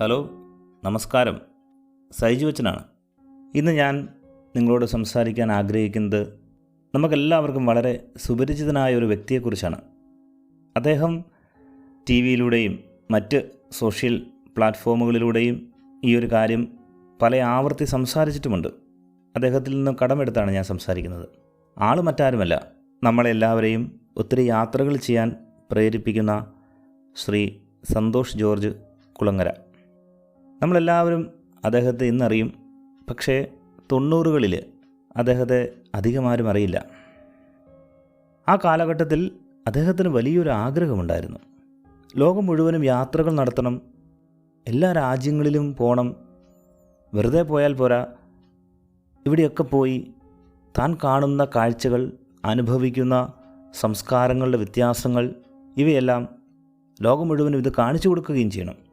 Hello നമസ്കാരം. സൈജു വച്ചനാണ് ഇന്ന് ഞാൻ നിങ്ങളോട് സംസാരിക്കാൻ ആഗ്രഹിക്കുന്നത് നമുക്കെല്ലാവർക്കും വളരെ സുപരിചിതനായ ഒരു വ്യക്തിയെക്കുറിച്ചാണ്. അദ്ദേഹം ടി വിയിലൂടെയും മറ്റ് സോഷ്യൽ പ്ലാറ്റ്ഫോമുകളിലൂടെയും ഈ ഒരു കാര്യം പല ആവർത്തി സംസാരിച്ചിട്ടുമുണ്ട്. അദ്ദേഹത്തിൽ നിന്ന് കടമെടുത്താണ് ഞാൻ സംസാരിക്കുന്നത്. ആൾ മറ്റാരുമല്ല. നമ്മളെല്ലാവരെയും ഒത്തിരി യാത്രകൾ ചെയ്യാൻ പ്രേരിപ്പിക്കുന്ന ശ്രീ സന്തോഷ് ജോർജ് കുളങ്ങര. നമ്മളെല്ലാവരും അദ്ദേഹത്തെ ഇന്നറിയും. പക്ഷേ തൊണ്ണൂറുകളിൽ അദ്ദേഹത്തെ അധികമാരും അറിയില്ല. ആ കാലഘട്ടത്തിൽ അദ്ദേഹത്തിന് വലിയൊരു ആഗ്രഹമുണ്ടായിരുന്നു. ലോകം മുഴുവനും യാത്രകൾ നടത്തണം എല്ലാ രാജ്യങ്ങളിലും പോകണം വെറുതെ പോയാൽ പോരാ ഇവിടെയൊക്കെ പോയി താൻ കാണുന്ന കാഴ്ചകൾ അനുഭവിക്കുന്ന സംസ്കാരങ്ങളുടെ വ്യത്യാസങ്ങൾ ഇവയെല്ലാം ലോകം മുഴുവനും ഇത് കാണിച്ചു കൊടുക്കുകയും ചെയ്യണം.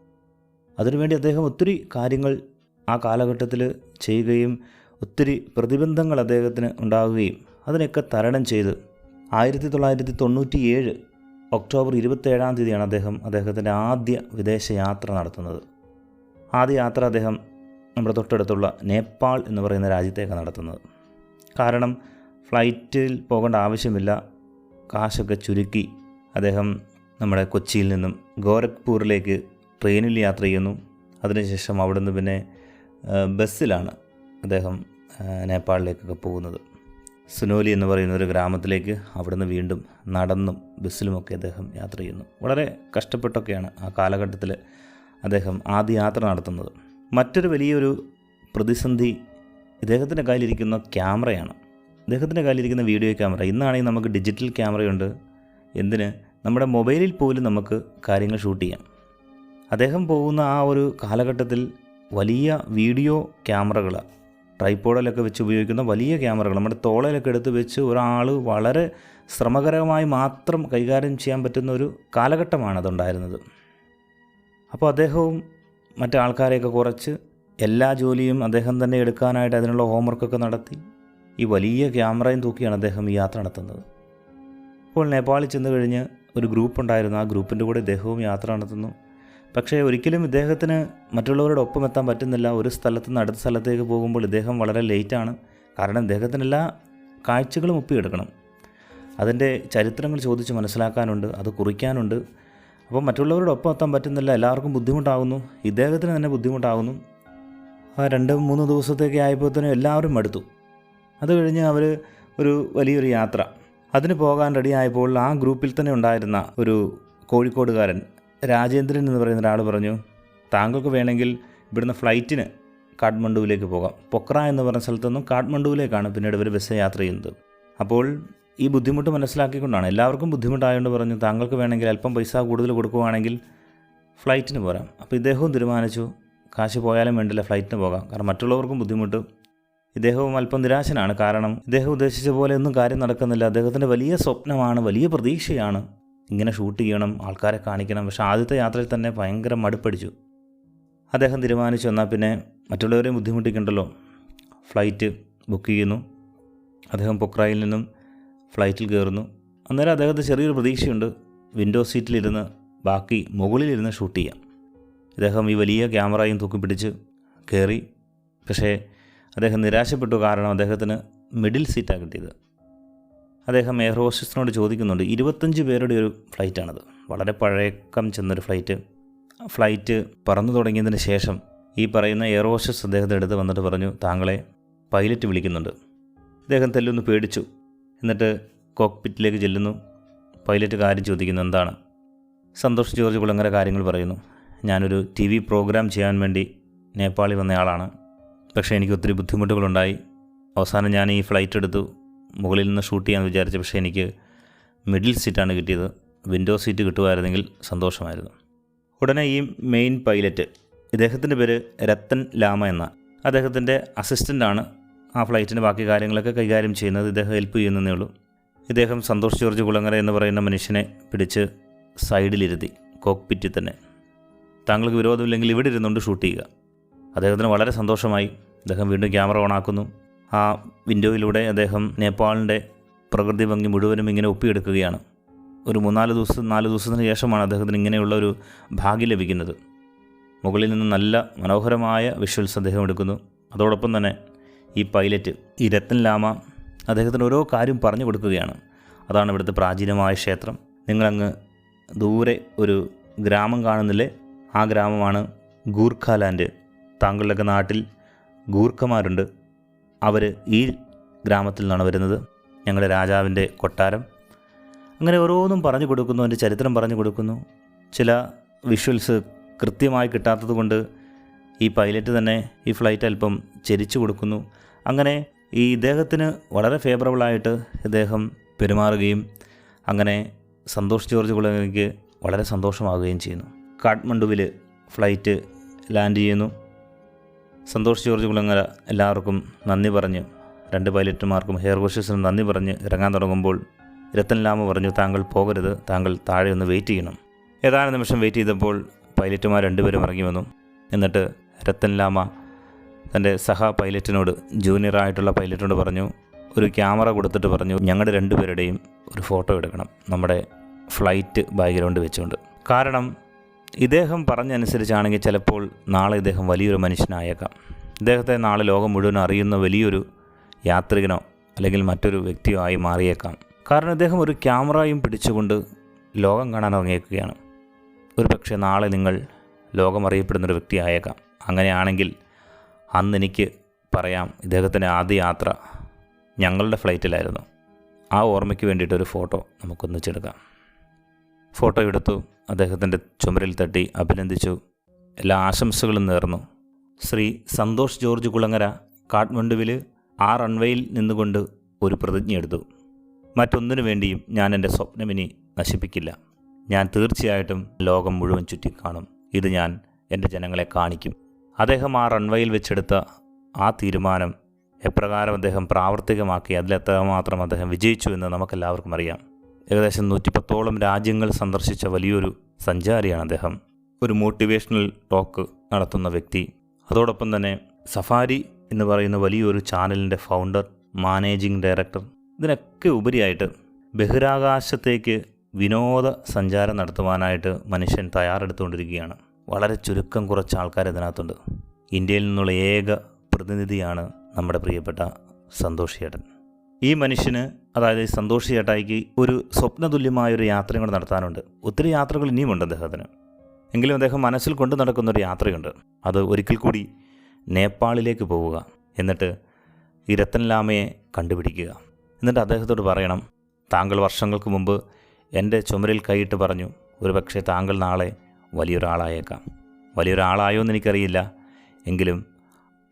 അതിനുവേണ്ടി അദ്ദേഹം ഒത്തിരി കാര്യങ്ങൾ ആ കാലഘട്ടത്തിൽ ചെയ്യുകയും ഒത്തിരി പ്രതിബന്ധങ്ങൾ അദ്ദേഹത്തിന് ഉണ്ടാവുകയും അതിനൊക്കെ തരണം ചെയ്ത് ആയിരത്തി തൊള്ളായിരത്തി തൊണ്ണൂറ്റി ഏഴ് ഒക്ടോബർ ഇരുപത്തേഴാം തീയതിയാണ് അദ്ദേഹം അദ്ദേഹത്തിന്റെ ആദ്യ വിദേശ യാത്ര നടത്തുന്നത്. ആദ്യ യാത്ര അദ്ദേഹം നമ്മുടെ തൊട്ടടുത്തുള്ള നേപ്പാൾ എന്ന് പറയുന്ന രാജ്യത്തേക്ക് നടത്തുന്നത്. കാരണം ഫ്ലൈറ്റിൽ പോകേണ്ട ആവശ്യമില്ല. കാശൊക്കെ ചുരുക്കി അദ്ദേഹം നമ്മുടെ കൊച്ചിയിൽ നിന്നും ഗോരഖ്പൂരിലേക്ക് ട്രെയിനിൽ യാത്ര ചെയ്യുന്നു. അതിനുശേഷം അവിടെ നിന്ന് പിന്നെ ബസ്സിലാണ് അദ്ദേഹം നേപ്പാളിലേക്കൊക്കെ പോകുന്നത്. സുനോലി എന്ന് പറയുന്ന ഒരു ഗ്രാമത്തിലേക്ക് അവിടുന്ന് വീണ്ടും നടന്നും ബസ്സിലുമൊക്കെ അദ്ദേഹം യാത്ര ചെയ്യുന്നു. വളരെ കഷ്ടപ്പെട്ടൊക്കെയാണ് ആ കാലഘട്ടത്തിൽ അദ്ദേഹം ആദ്യ യാത്ര നടത്തുന്നത്. മറ്റൊരു വലിയൊരു പ്രതിസന്ധി ഇദ്ദേഹത്തിന്റെ കയ്യിലിരിക്കുന്ന ക്യാമറയാണ്. ഇദ്ദേഹത്തിന്റെ കയ്യിലിരിക്കുന്ന വീഡിയോ ക്യാമറ. ഇന്നാണെങ്കിൽ നമുക്ക് ഡിജിറ്റൽ ക്യാമറയുണ്ട്. എന്തിന്? നമ്മുടെ മൊബൈലിൽ പോലും നമുക്ക് കാര്യങ്ങൾ ഷൂട്ട് ചെയ്യാം. അദ്ദേഹം പോകുന്ന ആ ഒരു കാലഘട്ടത്തിൽ വലിയ വീഡിയോ ക്യാമറകൾ ട്രൈപ്പോഡിലൊക്കെ വെച്ച് ഉപയോഗിക്കുന്ന വലിയ ക്യാമറകൾ നമ്മുടെ തോളയിലൊക്കെ എടുത്ത് വെച്ച് ഒരാൾ വളരെ ശ്രമകരമായി മാത്രം കൈകാര്യം ചെയ്യാൻ പറ്റുന്ന ഒരു കാലഘട്ടമാണ് അതുണ്ടായിരുന്നത്. അപ്പോൾ അദ്ദേഹവും മറ്റു ആൾക്കാരെയൊക്കെ കുറച്ച് എല്ലാ ജോലിയും അദ്ദേഹം തന്നെ എടുക്കാനായിട്ട് അതിനുള്ള ഹോംവർക്കൊക്കെ നടത്തി ഈ വലിയ ക്യാമറയും തൂക്കിയാണ് അദ്ദേഹം ഈ യാത്ര നടത്തുന്നത്. അപ്പോൾ നേപ്പാളിൽ ചെന്ന് കഴിഞ്ഞ് ഒരു ഗ്രൂപ്പ് ഉണ്ടായിരുന്നു ആ ഗ്രൂപ്പിന്റെ കൂടെ ഇദ്ദേഹവും യാത്ര നടത്തുന്നു. പക്ഷേ ഒരിക്കലും ഇദ്ദേഹത്തിന് മറ്റുള്ളവരുടെ ഒപ്പം എത്താൻ പറ്റുന്നില്ല. ഒരു സ്ഥലത്ത് നിന്ന് അടുത്ത സ്ഥലത്തേക്ക് പോകുമ്പോൾ ഇദ്ദേഹം വളരെ ലേറ്റാണ് കാരണം ഇദ്ദേഹത്തിന് എല്ലാ കാഴ്ചകളും ഒപ്പിയെടുക്കണം. അതിന്റെ ചരിത്രങ്ങൾ ചോദിച്ച് മനസ്സിലാക്കാനുണ്ട്. അത് കുറിക്കാനുണ്ട്. അപ്പോൾ മറ്റുള്ളവരുടെ ഒപ്പം എത്താൻ പറ്റുന്നില്ല. എല്ലാവർക്കും ബുദ്ധിമുട്ടാകുന്നു ഇദ്ദേഹത്തിന് തന്നെ ബുദ്ധിമുട്ടാകുന്നു ആ രണ്ട് മൂന്ന് ദിവസത്തേക്ക് ആയപ്പോഴത്തേനും എല്ലാവരും മടുത്തു. അത് കഴിഞ്ഞ് അവർ ഒരു വലിയൊരു യാത്ര. അതിന് പോകാൻ റെഡിയായപ്പോൾ ആ ഗ്രൂപ്പിൽ തന്നെ ഉണ്ടായിരുന്ന ഒരു കോഴിക്കോടുകാരൻ രാജേന്ദ്രൻ എന്ന് പറയുന്ന ഒരാൾ പറഞ്ഞു താങ്കൾക്ക് വേണമെങ്കിൽ ഇവിടുന്ന് ഫ്ലൈറ്റിന് കാഠ്മണ്ഡുവിലേക്ക് പോകാം. പൊക്ര എന്ന് പറഞ്ഞ സ്ഥലത്തു നിന്നും കാഠ്മണ്ഡുവിലേക്കാണ് പിന്നീട് ഇവർ ബസ് യാത്ര ചെയ്യുന്നത്. അപ്പോൾ ഈ ബുദ്ധിമുട്ട് മനസ്സിലാക്കിക്കൊണ്ടാണ് എല്ലാവർക്കും ബുദ്ധിമുട്ടായതുകൊണ്ട് പറഞ്ഞു താങ്കൾക്ക് വേണമെങ്കിൽ അല്പം പൈസ കൂടുതൽ കൊടുക്കുവാണെങ്കിൽ ഫ്ലൈറ്റിന് പോരാം. അപ്പോൾ ഇദ്ദേഹവും തീരുമാനിച്ചു കാശ് പോയാലും വേണ്ടില്ല ഫ്ലൈറ്റിന് പോകാം. കാരണം മറ്റുള്ളവർക്കും ബുദ്ധിമുട്ട്. ഇദ്ദേഹവും അല്പം നിരാശനാണ്. കാരണം ഇദ്ദേഹം ഉദ്ദേശിച്ച പോലെ ഒന്നും കാര്യം നടക്കുന്നില്ല. അദ്ദേഹത്തിന്റെ വലിയ സ്വപ്നമാണ് വലിയ പ്രതീക്ഷയാണ്. ഇങ്ങനെ ഷൂട്ട് ചെയ്യണം ആൾക്കാരെ കാണിക്കണം. പക്ഷേ ആദ്യത്തെ യാത്രയിൽ തന്നെ ഭയങ്കര മടുപ്പടിച്ചു. അദ്ദേഹം തീരുമാനിച്ചു എന്നാൽ പിന്നെ മറ്റുള്ളവരെയും ബുദ്ധിമുട്ടിക്കണ്ടല്ലോ. ഫ്ലൈറ്റ് ബുക്ക് ചെയ്യുന്നു. അദ്ദേഹം പൊക്രായിൽ നിന്നും ഫ്ലൈറ്റിൽ കയറുന്നു. അന്നേരം അദ്ദേഹത്തിന് ചെറിയൊരു പ്രതീക്ഷയുണ്ട്. വിൻഡോ സീറ്റിലിരുന്ന് ബാക്കി മുകളിലിരുന്ന് ഷൂട്ട് ചെയ്യാം. അദ്ദേഹം ഈ വലിയ ക്യാമറയും തൂക്കി പിടിച്ച് കയറി. പക്ഷേ അദ്ദേഹം നിരാശപ്പെട്ടു. കാരണം അദ്ദേഹത്തിന് മിഡിൽ സീറ്റാണ് കിട്ടിയത്. അദ്ദേഹം എയർ ഹോസ്റ്റസിനോട് ചോദിക്കുന്നുണ്ട് ഇരുപത്തഞ്ച് പേരുടെ ഒരു ഫ്ലൈറ്റാണത്. വളരെ പഴയക്കം ചെന്നൊരു ഫ്ലൈറ്റ്. ഫ്ലൈറ്റ് പറന്നു തുടങ്ങിയതിന് ശേഷം ഈ പറയുന്ന എയർ ഹോസ്റ്റസ് അദ്ദേഹത്തെ അടുത്ത് വന്നിട്ട് പറഞ്ഞു താങ്കളെ പൈലറ്റ് വിളിക്കുന്നുണ്ട്. അദ്ദേഹം തെല്ലൊന്ന് പേടിച്ചു. എന്നിട്ട് കോക്ക്പിറ്റിലേക്ക് ചെല്ലുന്നു. പൈലറ്റ് കാര്യം ചോദിക്കുന്നു എന്താണ്? സന്തോഷ് ജോർജ് കുളങ്ങര കാര്യങ്ങൾ പറയുന്നു ഞാനൊരു ടി വി പ്രോഗ്രാം ചെയ്യാൻ വേണ്ടി നേപ്പാളിൽ വന്നയാളാണ്. പക്ഷേ എനിക്ക് ഒത്തിരി ബുദ്ധിമുട്ടുകളുണ്ടായി. അവസാനം ഞാൻ ഈ ഫ്ലൈറ്റ് എടുത്തു. മുകളിൽ നിന്ന് ഷൂട്ട് ചെയ്യാമെന്ന് വിചാരിച്ചു പക്ഷേ എനിക്ക് മിഡിൽ സീറ്റാണ് കിട്ടിയത്. വിൻഡോ സീറ്റ് കിട്ടുമായിരുന്നെങ്കിൽ സന്തോഷമായിരുന്നു. ഉടനെ ഈ മെയിൻ പൈലറ്റ് ഇദ്ദേഹത്തിന്റെ പേര് രത്തൻ ലാമ എന്ന അദ്ദേഹത്തിന്റെ അസിസ്റ്റന്റാണ് ആ ഫ്ലൈറ്റിന്റെ ബാക്കി കാര്യങ്ങളൊക്കെ കൈകാര്യം ചെയ്യുന്നത്. ഇദ്ദേഹം ഹെൽപ്പ് ചെയ്യുന്നതേ ഉള്ളൂ. ഇദ്ദേഹം സന്തോഷ് ജോർജ് കുളങ്ങര എന്ന് പറയുന്ന മനുഷ്യനെ പിടിച്ച് സൈഡിലിരുത്തി കോക്പിറ്റിൽ തന്നെ. താങ്കൾക്ക് വിരോധമില്ലെങ്കിൽ ഇവിടെ ഇരുന്നുകൊണ്ട് ഷൂട്ട് ചെയ്യുക. അദ്ദേഹത്തിന് വളരെ സന്തോഷമായി. അദ്ദേഹം വീണ്ടും ക്യാമറ ഓണാക്കുന്നു ആ വിൻഡോയിലൂടെ അദ്ദേഹം നേപ്പാളിന്റെ പ്രകൃതി ഭംഗി മുഴുവനും ഇങ്ങനെ ഒപ്പിയെടുക്കുകയാണ്. ഒരു മൂന്നാൽ ദിവസം നാല് ദിവസത്തിന് ശേഷമാണ് അദ്ദേഹത്തിന് ഇങ്ങനെയുള്ള ഒരു ഭാഗ്യം ലഭിക്കുന്നത്. മുകളിൽ നിന്ന് നല്ല മനോഹരമായ വിഷ്വൽസ് അദ്ദേഹം എടുക്കുന്നു. അതോടൊപ്പം തന്നെ ഈ പൈലറ്റ് ഈ രത്തൻ ലാമ അദ്ദേഹത്തിന് ഓരോ കാര്യം പറഞ്ഞു കൊടുക്കുകയാണ്. അതാണ് ഇവിടുത്തെ പ്രാചീനമായ ക്ഷേത്രം. നിങ്ങളങ്ങ് ദൂരെ ഒരു ഗ്രാമം കാണുന്നില്ലേ? ആ ഗ്രാമമാണ് ഗൂർഖാലാൻഡ് താങ്കളുടെയൊക്കെ നാട്ടിൽ ഗൂർഖമാരുണ്ട്. അവർ ഈ ഗ്രാമത്തിൽ നിന്നാണ് വരുന്നത്. ഞങ്ങളുടെ രാജാവിന്റെ കൊട്ടാരം. അങ്ങനെ ഓരോന്നും പറഞ്ഞു കൊടുക്കുന്നു അതിന്റെ ചരിത്രം പറഞ്ഞു കൊടുക്കുന്നു. ചില വിഷ്വൽസ് കൃത്യമായി കിട്ടാത്തത് കൊണ്ട് ഈ പൈലറ്റ് തന്നെ ഈ ഫ്ലൈറ്റ് അല്പം ചരിച്ചു കൊടുക്കുന്നു. അങ്ങനെ ഈ ഇദ്ദേഹത്തിന് വളരെ ഫേവറബിളായിട്ട് ഇദ്ദേഹം പെരുമാറുകയും അങ്ങനെ സന്തോഷ് ജോർജ് കുളങ്ങരയ്ക്ക് വളരെ സന്തോഷമാകുകയും ചെയ്യുന്നു. കാഠ്മണ്ഡുവിൽ ഫ്ലൈറ്റ് ലാൻഡ് ചെയ്യുന്നു. സന്തോഷ് ജോർജ് കുളങ്ങര എല്ലാവർക്കും നന്ദി പറഞ്ഞ് രണ്ട് പൈലറ്റുമാർക്കും ഹെയർ ഹോസ്റ്റസിനും നന്ദി പറഞ്ഞ് ഇറങ്ങാൻ തുടങ്ങുമ്പോൾ രത്തൻ ലാമ പറഞ്ഞു താങ്കൾ പോകരുത് താങ്കൾ താഴെ ഒന്ന് വെയിറ്റ് ചെയ്യണം. ഏതാനും നിമിഷം വെയിറ്റ് ചെയ്തപ്പോൾ പൈലറ്റുമാർ രണ്ടുപേരും ഇറങ്ങി വന്നു. എന്നിട്ട് രത്തൻ ലാമ തന്റെ സഹ പൈലറ്റിനോട് ജൂനിയറായിട്ടുള്ള പൈലറ്റിനോട് പറഞ്ഞു ഒരു ക്യാമറ കൊടുത്തിട്ട് പറഞ്ഞു ഞങ്ങളുടെ രണ്ടുപേരുടെയും ഒരു ഫോട്ടോ എടുക്കണം നമ്മുടെ ഫ്ലൈറ്റ് ബാക്ക്ഗ്രൗണ്ട് വെച്ചുകൊണ്ട്. കാരണം ഇദ്ദേഹം പറഞ്ഞനുസരിച്ചാണെങ്കിൽ ചിലപ്പോൾ നാളെ ഇദ്ദേഹം വലിയൊരു മനുഷ്യനായേക്കാം. ഇദ്ദേഹത്തെ നാളെ ലോകം മുഴുവൻ അറിയുന്ന വലിയൊരു യാത്രികനോ അല്ലെങ്കിൽ മറ്റൊരു വ്യക്തിയോ ആയി മാറിയേക്കാം. കാരണം ഇദ്ദേഹം ഒരു ക്യാമറയും പിടിച്ചുകൊണ്ട് ലോകം കാണാൻ ഇറങ്ങിയേക്കുകയാണ്. ഒരു പക്ഷേ നാളെ നിങ്ങൾ ലോകം അറിയപ്പെടുന്നൊരു വ്യക്തിയായേക്കാം അങ്ങനെയാണെങ്കിൽ അന്ന് എനിക്ക് പറയാം ഇദ്ദേഹത്തിന്റെ ആദ്യ യാത്ര ഞങ്ങളുടെ ഫ്ലൈറ്റിലായിരുന്നു. ആ ഓർമ്മയ്ക്ക് വേണ്ടിയിട്ടൊരു ഫോട്ടോ നമുക്കൊന്നിച്ചെടുക്കാം. ഫോട്ടോ എടുത്തു അദ്ദേഹത്തിന്റെ ചുമരിൽ തട്ടി അഭിനന്ദിച്ചു. എല്ലാ ആശംസകളും നേർന്നു. ശ്രീ സന്തോഷ് ജോർജ് കുളങ്ങര കാഠ്മണ്ഡുവിൽ ആ റൺവേയിൽ നിന്നുകൊണ്ട് ഒരു പ്രതിജ്ഞ എടുത്തു. മറ്റൊന്നിനു വേണ്ടിയും ഞാൻ എന്റെ സ്വപ്നമിനി നശിപ്പിക്കില്ല. ഞാൻ തീർച്ചയായിട്ടും ലോകം മുഴുവൻ ചുറ്റിക്കാണും. ഇത് ഞാൻ എന്റെ ജനങ്ങളെ കാണിക്കും. അദ്ദേഹം ആ റൺവേയിൽ വെച്ചെടുത്ത ആ തീരുമാനം എപ്രകാരം അദ്ദേഹം പ്രാവർത്തികമാക്കി അതിലെത്രമാത്രം അദ്ദേഹം വിജയിച്ചു എന്ന് നമുക്കെല്ലാവർക്കും അറിയാം. ഏകദേശം നൂറ്റിപ്പത്തോളം രാജ്യങ്ങൾ സന്ദർശിച്ച വലിയൊരു സഞ്ചാരിയാണ് അദ്ദേഹം. ഒരു മോട്ടിവേഷണൽ ടോക്ക് നടത്തുന്ന വ്യക്തി. അതോടൊപ്പം തന്നെ സഫാരി എന്ന് പറയുന്ന വലിയൊരു ചാനലിന്റെ ഫൗണ്ടർ മാനേജിംഗ് ഡയറക്ടർ ഇതിനൊക്കെ ഉപരിയായിട്ട് ബഹിരാകാശത്തേക്ക് വിനോദ സഞ്ചാരം നടത്തുവാനായിട്ട് മനുഷ്യൻ തയ്യാറെടുത്തുകൊണ്ടിരിക്കുകയാണ്. വളരെ ചുരുക്കം കുറച്ച് ആൾക്കാർ ഇതിനകത്തുണ്ട്. ഇന്ത്യയിൽ നിന്നുള്ള ഏക പ്രതിനിധിയാണ് നമ്മുടെ പ്രിയപ്പെട്ട സന്തോഷ് ചേട്ടൻ. ഈ മനുഷ്യന് അതായത് സന്തോഷ് ചേട്ടായിക്ക് ഒരു സ്വപ്നതുല്യമായ ഒരു യാത്രയും കൂടെ നടത്താനുണ്ട്. ഒത്തിരി യാത്രകൾ ഇനിയുമുണ്ട് അദ്ദേഹത്തിന്. എങ്കിലും അദ്ദേഹം മനസ്സിൽ കൊണ്ടു നടക്കുന്ന ഒരു യാത്രയുണ്ട്. അത് ഒരിക്കൽ കൂടി നേപ്പാളിലേക്ക് പോവുക. എന്നിട്ട് ഈ രത്തൻലാമയെ കണ്ടുപിടിക്കുക. എന്നിട്ട് അദ്ദേഹത്തോട് പറയണം താങ്കൾ വർഷങ്ങൾക്ക് മുമ്പ് എന്റെ ചുമരിൽ കൈയിട്ട് പറഞ്ഞു ഒരുപക്ഷെ താങ്കൾ നാളെ വലിയൊരാളായേക്കാം. വലിയൊരാളായോ എന്ന് എനിക്കറിയില്ല. എങ്കിലും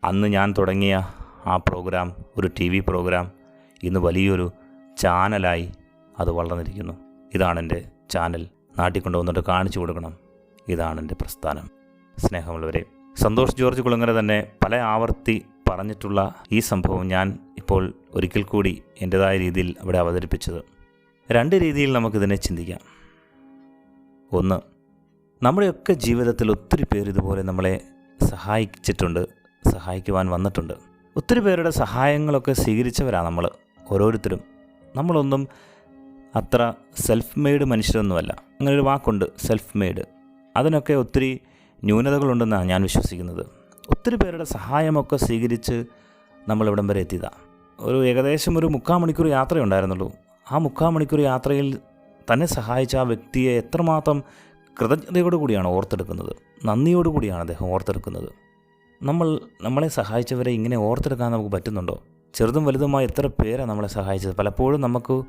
അന്ന് ഞാൻ തുടങ്ങിയ ആ പ്രോഗ്രാം ഒരു ടി വി പ്രോഗ്രാം ഇന്ന് വലിയൊരു ചാനലായി അത് വളർന്നിരിക്കുന്നു. ഇതാണെന്റെ ചാനൽ. നാട്ടിൽ കൊണ്ടുവന്നിട്ട് കാണിച്ചു കൊടുക്കണം. ഇതാണ് എന്റെ പ്രസ്ഥാനം. സ്നേഹമുള്ളവരെ സന്തോഷ് ജോർജ് കുളങ്ങര തന്നെ പല ആവർത്തി പറഞ്ഞിട്ടുള്ള ഈ സംഭവം ഞാൻ ഇപ്പോൾ ഒരിക്കൽ കൂടി എന്റെതായ രീതിയിൽ അവിടെ അവതരിപ്പിച്ചത്. രണ്ട് രീതിയിൽ നമുക്കിതിനെ ചിന്തിക്കാം. ഒന്ന് നമ്മുടെയൊക്കെ ജീവിതത്തിൽ ഒത്തിരി പേര് ഇതുപോലെ നമ്മളെ സഹായിച്ചിട്ടുണ്ട് സഹായിക്കുവാൻ വന്നിട്ടുണ്ട്. ഒത്തിരി പേരുടെ സഹായങ്ങളൊക്കെ സ്വീകരിച്ചവരാണ് നമ്മൾ ഓരോരുത്തരും. നമ്മളൊന്നും അത്ര സെൽഫ് മെയ്ഡ് മനുഷ്യരൊന്നുമല്ല. അങ്ങനെ ഒരു വാക്കുണ്ട് സെൽഫ് മെയ്ഡ് അതിനൊക്കെ ഒത്തിരി ന്യൂനതകളുണ്ടെന്നാണ് ഞാൻ വിശ്വസിക്കുന്നത്. ഒത്തിരി പേരുടെ സഹായമൊക്കെ സ്വീകരിച്ച് നമ്മളിവിടം വരെ എത്തിയതാണ് ഒരു ഏകദേശം ഒരു മുക്കാൽ മണിക്കൂർ യാത്രയുണ്ടായിരുന്നുള്ളൂ ആ മുക്കാൽ മണിക്കൂർ യാത്രയിൽ തന്നെ സഹായിച്ച ആ വ്യക്തിയെ എത്രമാത്രം കൃതജ്ഞതയോടു കൂടിയാണ് ഓർത്തെടുക്കുന്നത്. നന്ദിയോടു കൂടിയാണ് അദ്ദേഹം ഓർത്തെടുക്കുന്നത്. നമ്മൾ നമ്മളെ സഹായിച്ചവരെ ഇങ്ങനെ ഓർത്തെടുക്കാൻ നമുക്ക് പറ്റുന്നുണ്ടോ? ചെറുതും വലുതുമായ എത്ര പേരാണ് നമ്മളെ സഹായിച്ചത്? പലപ്പോഴും നമുക്ക്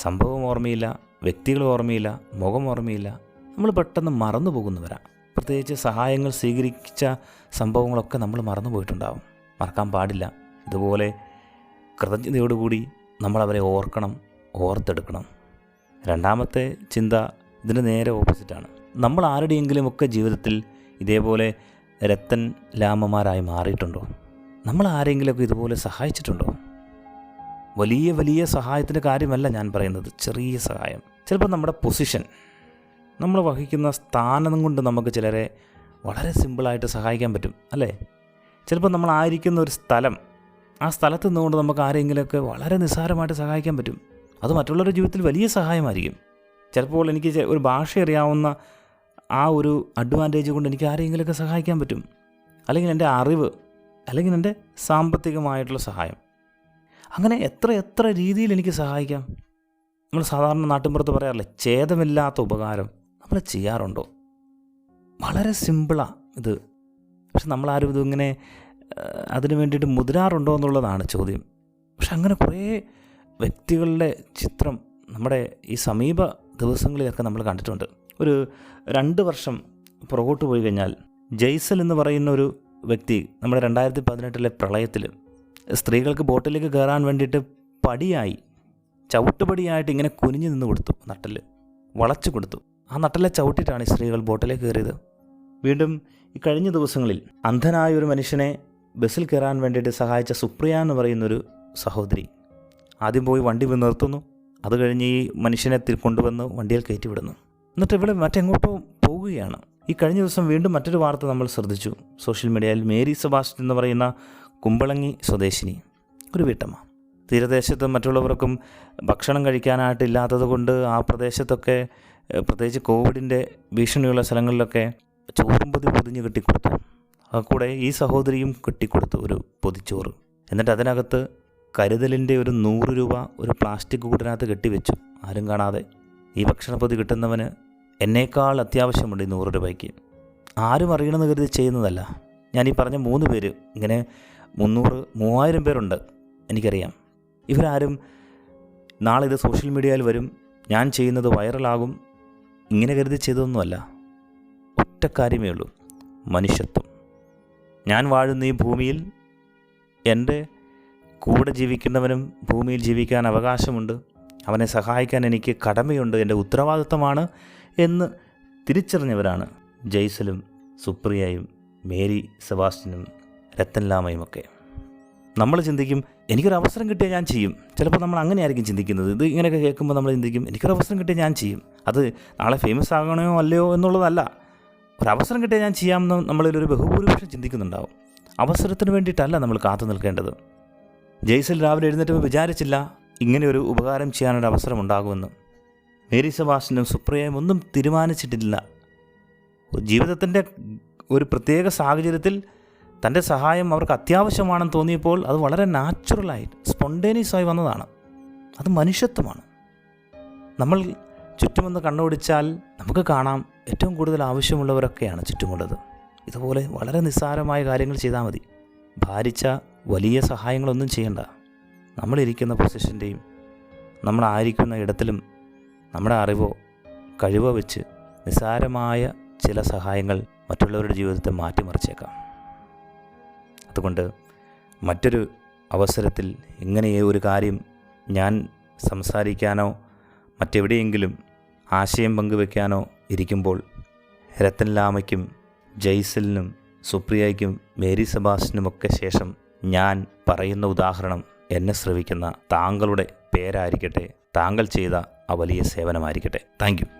സംഭവം ഓർമ്മയില്ല വ്യക്തികൾ ഓർമ്മയില്ല മുഖം ഓർമ്മയില്ല. നമ്മൾ പെട്ടെന്ന് മറന്നു പോകുന്നവരാ. പ്രത്യേകിച്ച് സഹായങ്ങൾ സ്വീകരിച്ച സംഭവങ്ങളൊക്കെ നമ്മൾ മറന്നു പോയിട്ടുണ്ടാവും. മറക്കാൻ പാടില്ല. ഇതുപോലെ കൃതജ്ഞതയോടുകൂടി നമ്മൾ അവരെ ഓർക്കണം ഓർത്തെടുക്കണം. രണ്ടാമത്തെ ചിന്ത ഇതിന് നേരെ ഓപ്പോസിറ്റാണ് നമ്മൾ ആരുടെയെങ്കിലുമൊക്കെ ജീവിതത്തിൽ ഇതേപോലെ രത്തൻ ലാമമാരായി മാറിയിട്ടുണ്ടോ? നമ്മൾ ആരെങ്കിലുമൊക്കെ ഇതുപോലെ സഹായിച്ചിട്ടുണ്ടോ? വലിയ വലിയ സഹായത്തിന്റെ കാര്യമല്ല ഞാൻ പറയുന്നത് ചെറിയ സഹായം. ചിലപ്പോൾ നമ്മുടെ പൊസിഷൻ നമ്മൾ വഹിക്കുന്ന സ്ഥാനം കൊണ്ട് നമുക്ക് ചിലരെ വളരെ സിമ്പിളായിട്ട് സഹായിക്കാൻ പറ്റും അല്ലേ? ചിലപ്പോൾ നമ്മൾ ആയിരിക്കുന്ന ഒരു സ്ഥലം ആ സ്ഥലത്ത് നിന്നുകൊണ്ട് നമുക്ക് ആരെങ്കിലുമൊക്കെ വളരെ നിസ്സാരമായിട്ട് സഹായിക്കാൻ പറ്റും. അത് മറ്റുള്ളവരുടെ ജീവിതത്തിൽ വലിയ സഹായമായിരിക്കും. ചിലപ്പോൾ എനിക്ക് ഒരു ഭാഷ അറിയാവുന്ന ആ ഒരു അഡ്വാന്റേജ് കൊണ്ട് എനിക്ക് ആരെങ്കിലുമൊക്കെ സഹായിക്കാൻ പറ്റും. അല്ലെങ്കിൽ എന്റെ അറിവ് അല്ലെങ്കിൽ എന്റെ സാമ്പത്തികമായിട്ടുള്ള സഹായം. അങ്ങനെ എത്ര എത്ര രീതിയിൽ എനിക്ക് സഹായിക്കാം? നമ്മൾ സാധാരണ നാട്ടിൻപുറത്ത് പറയാറില്ലേ ഛേദമില്ലാത്ത ഉപകാരം നമ്മൾ ചെയ്യാറുണ്ടോ? വളരെ സിമ്പിളാണ് ഇത്. പക്ഷെ നമ്മളാരും ഇതിങ്ങനെ അതിനു വേണ്ടിയിട്ട് മുതിരാറുണ്ടോ എന്നുള്ളതാണ് ചോദ്യം. പക്ഷെ അങ്ങനെ കുറേ വ്യക്തികളുടെ ചിത്രം നമ്മുടെ ഈ സമീപ ദിവസങ്ങളിലൊക്കെ നമ്മൾ കണ്ടിട്ടുണ്ട്. ഒരു രണ്ട് വർഷം പുറകോട്ട് പോയി കഴിഞ്ഞാൽ ജയ്സൽ എന്ന് പറയുന്ന ഒരു വ്യക്തി നമ്മുടെ രണ്ടായിരത്തി പതിനെട്ടിലെ പ്രളയത്തിൽ സ്ത്രീകൾക്ക് ബോട്ടിലേക്ക് കയറാൻ വേണ്ടിയിട്ട് പടിയായി ചവിട്ടുപടിയായിട്ട് ഇങ്ങനെ കുനിഞ്ഞു നിന്ന് കൊടുത്തു നട്ടൽ വളച്ചു കൊടുത്തു. ആ നട്ടലെ ചവിട്ടിയിട്ടാണ് ഈ സ്ത്രീകൾ ബോട്ടിലേക്ക് കയറിയത്. വീണ്ടും ഈ കഴിഞ്ഞ ദിവസങ്ങളിൽ അന്ധനായ ഒരു മനുഷ്യനെ ബസ്സിൽ കയറാൻ വേണ്ടിയിട്ട് സഹായിച്ച സുപ്രിയ എന്ന് പറയുന്നൊരു സഹോദരി ആദ്യം പോയി വണ്ടി നിർത്തുന്നു. അത് കഴിഞ്ഞ് ഈ മനുഷ്യനെ കൊണ്ടുവന്ന് വണ്ടിയിൽ കയറ്റി വിടുന്നു. എന്നിട്ട് ഇവിടെ മറ്റെങ്ങോട്ടോ പോവുകയാണ്. ഈ കഴിഞ്ഞ ദിവസം വീണ്ടും മറ്റൊരു വാർത്ത നമ്മൾ ശ്രദ്ധിച്ചു. സോഷ്യൽ മീഡിയയിൽ മേരി സെബാസ്റ്റ്യൻ എന്ന് പറയുന്ന കുമ്പളങ്ങി സ്വദേശിനി. ഒരു വീട്ടമ്മ. തീരദേശത്ത് മറ്റുള്ളവർക്കും ഭക്ഷണം കഴിക്കാനായിട്ടില്ലാത്തത് കൊണ്ട് ആ പ്രദേശത്തൊക്കെ പ്രത്യേകിച്ച് കോവിഡിന്റെ ഭീഷണിയുള്ള സ്ഥലങ്ങളിലൊക്കെ ചോറും പൊതി പൊതിഞ്ഞ് കെട്ടിക്കൊടുത്തു. ആ കൂടെ ഈ സഹോദരിയും കെട്ടിക്കൊടുത്തു ഒരു പൊതിച്ചോറ്. എന്നിട്ട് അതിനകത്ത് കരുതലിന്റെ ഒരു നൂറ് രൂപ ഒരു പ്ലാസ്റ്റിക് കൂടിനകത്ത് കെട്ടിവെച്ചു. ആരും കാണാതെ ഈ ഭക്ഷണപ്പൊതി കിട്ടുന്നവന് എന്നേക്കാൾ അത്യാവശ്യമുണ്ട് ഈ നൂറ് രൂപയ്ക്ക്. ആരും അറിയണമെന്ന് കരുതി ചെയ്യുന്നതല്ല. ഞാൻ ഈ പറഞ്ഞ മൂന്ന് പേര് ഇങ്ങനെ മുന്നൂറ് മൂവായിരം പേരുണ്ട് എനിക്കറിയാം. ഇവരാരും നാളെ ഇത് സോഷ്യൽ മീഡിയയിൽ വരും ഞാൻ ചെയ്യുന്നത് വൈറലാകും ഇങ്ങനെ കരുതി ചെയ്തതൊന്നുമല്ല. ഒറ്റ കാര്യമേ ഉള്ളൂ മനുഷ്യത്വം. ഞാൻ വാഴുന്ന ഈ ഭൂമിയിൽ എന്റെ കൂടെ ജീവിക്കുന്നവനും ഭൂമിയിൽ ജീവിക്കാൻ അവകാശമുണ്ട്. അവനെ സഹായിക്കാൻ എനിക്ക് കടമയുണ്ട്. എന്റെ ഉത്തരവാദിത്തമാണ് എന്ന് തിരിച്ചറിഞ്ഞവരാണ് ജയ്സലും സുപ്രിയയും മേരി സെബാസ്റ്റ്യനും രത്തൻലാമയും ഒക്കെ നമ്മൾ ചിന്തിക്കും എനിക്കൊരു അവസരം കിട്ടിയാൽ ഞാൻ ചെയ്യും. ചിലപ്പോൾ നമ്മൾ അങ്ങനെയായിരിക്കും ചിന്തിക്കുന്നത്. ഇത് ഇങ്ങനെയൊക്കെ കേൾക്കുമ്പോൾ നമ്മൾ ചിന്തിക്കും എനിക്കൊരു അവസരം കിട്ടിയാൽ ഞാൻ ചെയ്യും. അത് നാളെ ഫേമസ് ആകണോ അല്ലയോ എന്നുള്ളതല്ല. ഒരു അവസരം കിട്ടിയാൽ ഞാൻ ചെയ്യാമെന്ന് നമ്മളിലൊരു ബഹുഭൂരിപക്ഷം ചിന്തിക്കുന്നുണ്ടാവും. അവസരത്തിന് വേണ്ടിയിട്ടല്ല നമ്മൾ കാത്തു നിൽക്കേണ്ടത്. ജയ്സൽ രാവിലെ എഴുന്നേറ്റ് വിചാരിച്ചില്ല ഇങ്ങനെ ഒരു ഉപകാരം ചെയ്യാനൊരു അവസരം ഉണ്ടാകുമെന്ന്. മേരി സെബാസ്റ്റിനും സുപ്രിയയും ഒന്നും തീരുമാനിച്ചിട്ടില്ല. ജീവിതത്തിന്റെ ഒരു പ്രത്യേക സാഹചര്യത്തിൽ തന്റെ സഹായം അവർക്ക് അത്യാവശ്യമാണെന്ന് തോന്നിയപ്പോൾ അത് വളരെ നാച്ചുറലായി സ്പോണ്ടേനിയസ് ആയി വന്നതാണ്. അത് മനുഷ്യത്വമാണ്. നമ്മൾ ചുറ്റുമൊന്ന് കണ്ണോടിച്ചാൽ നമുക്ക് കാണാം ഏറ്റവും കൂടുതൽ ആവശ്യമുള്ളവരൊക്കെയാണ് ചുറ്റുമുള്ളത്. ഇതുപോലെ വളരെ നിസ്സാരമായ കാര്യങ്ങൾ ചെയ്താൽ മതി. ഭാരിച്ച വലിയ സഹായങ്ങളൊന്നും ചെയ്യണ്ട. നമ്മളിരിക്കുന്ന പൊസിഷന്റെയും നമ്മളായിരിക്കുന്ന ഇടത്തിലും നമ്മുടെ അറിവോ കഴിവോ വെച്ച് നിസ്സാരമായ ചില സഹായങ്ങൾ മറ്റുള്ളവരുടെ ജീവിതത്തെ മാറ്റിമറിച്ചേക്കാം. അതുകൊണ്ട് മറ്റൊരു അവസരത്തിൽ ഇങ്ങനെ ഒരു കാര്യം ഞാൻ സംസാരിക്കാനോ മറ്റെവിടെയെങ്കിലും ആശയം പങ്കുവെക്കാനോ ഇരിക്കുമ്പോൾ രത്തൻ ലാമയ്ക്കും ജയ്സലിനും സുപ്രിയയ്ക്കും മേരി സബാസിനുമൊക്കെ ശേഷം ഞാൻ പറയുന്ന ഉദാഹരണം എന്നെ ശ്രവിക്കുന്ന താങ്കളുടെ പേരായിരിക്കട്ടെ. താങ്കൾ ചെയ്ത ആ വലിയ സേവനമായിരിക്കട്ടെ. താങ്ക്